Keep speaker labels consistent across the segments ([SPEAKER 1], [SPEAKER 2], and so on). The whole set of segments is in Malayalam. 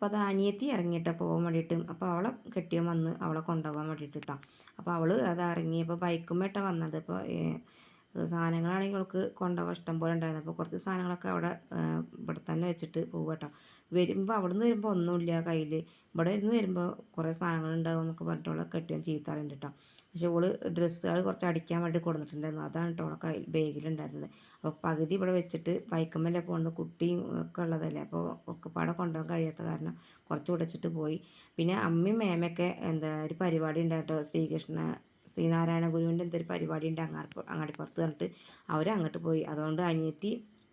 [SPEAKER 1] അപ്പോൾ അത് അനിയത്തി ഇറങ്ങിയിട്ട് പോകാൻ വേണ്ടിയിട്ട്. അപ്പോൾ അവളെ കെട്ടിയോ വന്ന് അവളെ കൊണ്ടുപോകാൻ വേണ്ടിയിട്ട് കേട്ടോ അപ്പോൾ അവൾ അത് ഇറങ്ങിയപ്പോൾ ബൈക്കുമ്മേട്ടാണ് വന്നത്. അപ്പോൾ സാധനങ്ങളാണെങ്കിൽ അവൾക്ക് കൊണ്ടുപോകാൻ ഇഷ്ടം പോലെ ഉണ്ടായിരുന്നു. അപ്പോൾ കുറച്ച് സാധനങ്ങളൊക്കെ അവിടെ ഇവിടെ തന്നെ വെച്ചിട്ട് പോകും കേട്ടോ. വരുമ്പോൾ അവിടെ നിന്ന് വരുമ്പോൾ ഒന്നുമില്ല കയ്യിൽ ഇവിടെ ഇരുന്ന് വരുമ്പോൾ കുറേ സാധനങ്ങൾ ഉണ്ടാകും എന്നൊക്കെ പറഞ്ഞിട്ട് അവളെ കെട്ടിയാൻ ചീത്താറുണ്ട് കേട്ടോ. പക്ഷേ ഓൾ ഡ്രസ്സുകൾ കുറച്ച് അടിക്കാൻ വേണ്ടി കൊടുത്തിട്ടുണ്ടായിരുന്നു. അതാണ് കേട്ടോ അവളെ ബാഗിലുണ്ടായിരുന്നത് അപ്പോൾ പകുതി ഇവിടെ വെച്ചിട്ട് ബൈക്കമ്മല്ലേ പോകുന്നത്? കുട്ടിയും ഒക്കെ ഉള്ളതല്ലേ? അപ്പോൾ ഒക്കെ പാടെ കൊണ്ടുപോകാൻ കഴിയാത്ത കാരണം കുറച്ച് ഉടച്ചിട്ട് പോയി. പിന്നെ അമ്മയും മേമയൊക്കെ എന്താ ഒരു പരിപാടി ഉണ്ടായിട്ടോ ശ്രീകൃഷ്ണ ശ്രീനാരായണ ഗുരുവിന്റെ എന്തൊരു പരിപാടി ഉണ്ട് അങ്ങാടി അങ്ങാടിപ്പുറത്ത് പറഞ്ഞിട്ട് അവർ അങ്ങോട്ട് പോയി. അതുകൊണ്ട് അനിയത്തി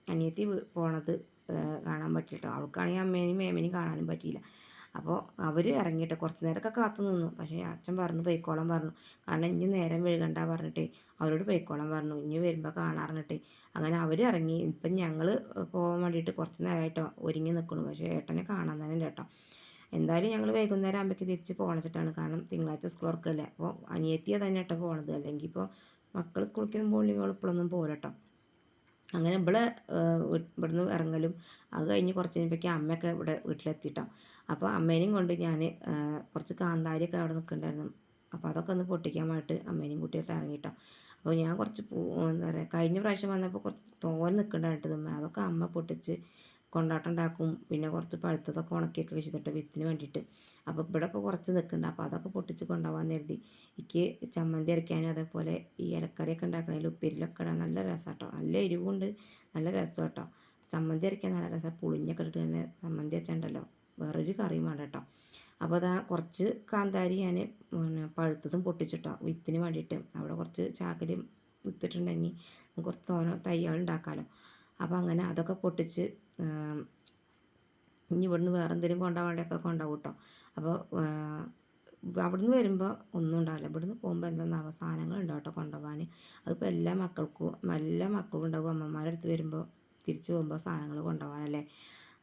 [SPEAKER 1] അനിയത്തി പോണത് കാണാൻ പറ്റിയിട്ടോ. അവൾക്കാണെങ്കിൽ അമ്മേനെയും മേമേനെയും കാണാനും പറ്റിയില്ല. അപ്പോൾ അവർ ഇറങ്ങിയിട്ട് കുറച്ച് നേരമൊക്കെ കാത്തു നിന്നു. പക്ഷേ അച്ഛൻ പറഞ്ഞു പൊയ്ക്കോളം പറഞ്ഞു. കാരണം ഇനി നേരം വഴുകണ്ട പറഞ്ഞിട്ടേ. അവരോട് പൊയ്ക്കോളം പറഞ്ഞു. ഇനി വരുമ്പോൾ കാണാറിഞ്ഞിട്ടേ അങ്ങനെ അവർ ഇറങ്ങി. ഇപ്പം ഞങ്ങൾ പോകാൻ വേണ്ടിയിട്ട് കുറച്ച് നേരമായിട്ടോ. ഒരുങ്ങി നിൽക്കണു. പക്ഷേ ഏട്ടനെ കാണാൻ തന്നെ കേട്ടോ. എന്തായാലും ഞങ്ങൾ വൈകുന്നേരം ആകുമ്പോഴേക്ക് തിരിച്ച് പോകണിച്ചിട്ടാണ് കാരണം തിങ്കളാഴ്ച സ്കൂൾ തുറക്കല്ലേ. അപ്പോൾ അനിയത്തിയെ തന്നെ കേട്ടോ പോകണത് അല്ലെങ്കിൽ ഇപ്പോൾ മക്കൾ സ്കൂളിലേക്ക് പോകണമെങ്കിൽ ഇപ്പോഴൊന്നും പോരട്ടോ അങ്ങനെ ഇവിടെ ഇവിടുന്ന് ഇറങ്ങലും അത് കഴിഞ്ഞ് കുറച്ച് കഴിഞ്ഞപ്പോഴേക്കും അമ്മയൊക്കെ ഇവിടെ വീട്ടിലെത്തിയിട്ടോ അപ്പോൾ അമ്മേനെയും കൊണ്ട് ഞാൻ കുറച്ച് കാന്താരിയൊക്കെ അവിടെ നിൽക്കുന്നുണ്ടായിരുന്നു. അപ്പോൾ അതൊക്കെ ഒന്ന് പൊട്ടിക്കാൻ വേണ്ടിയിട്ട് അമ്മേനെയും കൂട്ടിയിട്ട് ഇറങ്ങിയിട്ടോ അപ്പോൾ ഞാൻ കുറച്ച് പൂ എന്താ പറയുക കഴിഞ്ഞ പ്രാവശ്യം വന്നപ്പോൾ കുറച്ച് തോരൻ നിൽക്കേണ്ടതായിട്ട് അതൊക്കെ അമ്മ പൊട്ടിച്ച് കൊണ്ടാട്ടം ഉണ്ടാക്കും. പിന്നെ കുറച്ച് പഴുത്തതൊക്കെ ഉണക്കിയൊക്കെ വെച്ചിട്ട് വിത്തിന് വേണ്ടിയിട്ട്. അപ്പോൾ ഇവിടെ ഇപ്പോൾ കുറച്ച് നിൽക്കുന്നുണ്ട്. അപ്പോൾ അതൊക്കെ പൊട്ടിച്ച് കൊണ്ടുപോകാൻ കരുതി. എനിക്ക് ചമ്മന്തി അരയ്ക്കാനും അതേപോലെ ഈ ഇലക്കറിയൊക്കെ ഉണ്ടാക്കണതിൽ ഉപ്പേരിലൊക്കെ ഇടാൻ നല്ല രസം കേട്ടോ നല്ല എരിവുണ്ട്. നല്ല രസം കേട്ടോ ചമ്മന്തി അരയ്ക്കാൻ നല്ല രസം. പുളിഞ്ഞൊക്കെ ഇട്ടിട്ട് തന്നെ ചമ്മന്തി വെച്ചിട്ടുണ്ടല്ലോ വേറൊരു കറിയും വേണ്ട കേട്ടോ അപ്പോൾ അതാ കുറച്ച് കാന്താരി ഞാൻ പിന്നെ പഴുത്തതും പൊട്ടിച്ചിട്ടോ. വിത്തിന് വേണ്ടിയിട്ട്. അവിടെ കുറച്ച് ചാക്കലും വിത്തിട്ടുണ്ടെങ്കിൽ കുറച്ച് തോന ഉണ്ടാക്കാമല്ലോ അപ്പോൾ അങ്ങനെ അതൊക്കെ പൊട്ടിച്ച് ഇനി ഇവിടുന്ന് വേറെ എന്തെങ്കിലും കൊണ്ടുപോകാൻ വേണ്ടിയൊക്കെ കൊണ്ടുപോകും കേട്ടോ അപ്പോൾ അവിടുന്ന് വരുമ്പോൾ ഒന്നും ഉണ്ടാവില്ല. ഇവിടുന്ന് പോകുമ്പോൾ എന്തെന്നാവും സാധനങ്ങൾ ഉണ്ടാവും കേട്ടോ കൊണ്ടുപോകാൻ അതിപ്പോൾ എല്ലാ മക്കൾക്കും എല്ലാ മക്കളും ഉണ്ടാവും. അമ്മമാരുടെ അടുത്ത് വരുമ്പോൾ തിരിച്ചു പോകുമ്പോൾ സാധനങ്ങൾ കൊണ്ടുപോകാനല്ലേ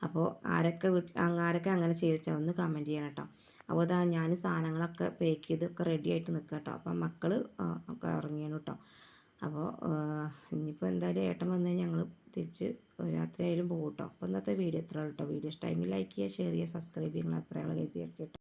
[SPEAKER 1] അപ്പോൾ ആരൊക്കെ വീട്ടിൽ ആരൊക്കെ അങ്ങനെ ചെയ്യിച്ചാൽ ഒന്ന് കമന്റ് ചെയ്യണം കേട്ടോ അപ്പോൾ അതാ ഞാൻ സാധനങ്ങളൊക്കെ പാക്ക് ചെയ്തൊക്കെ റെഡി ആയിട്ട് നിൽക്കാം കേട്ടോ അപ്പം മക്കൾ ഒക്കെ ഇറങ്ങിയാണ് കേട്ടോ അപ്പോൾ ഇനിയിപ്പോൾ എന്തായാലും ഏട്ടൻ വന്ന് ഞങ്ങൾ തിരിച്ച് രാത്രി ആയാലും പോകും കേട്ടോ അപ്പോൾ ഇന്നത്തെ വീഡിയോ എത്ര കേട്ടോ വീഡിയോ ഇഷ്ടമായെങ്കിൽ ലൈക്ക് ചെയ്യുക ഷെയർ ചെയ്യുക സബ്സ്ക്രൈബ് ചെയ്യുക അഭിപ്രായങ്ങൾ എഴുതി കേട്ടോ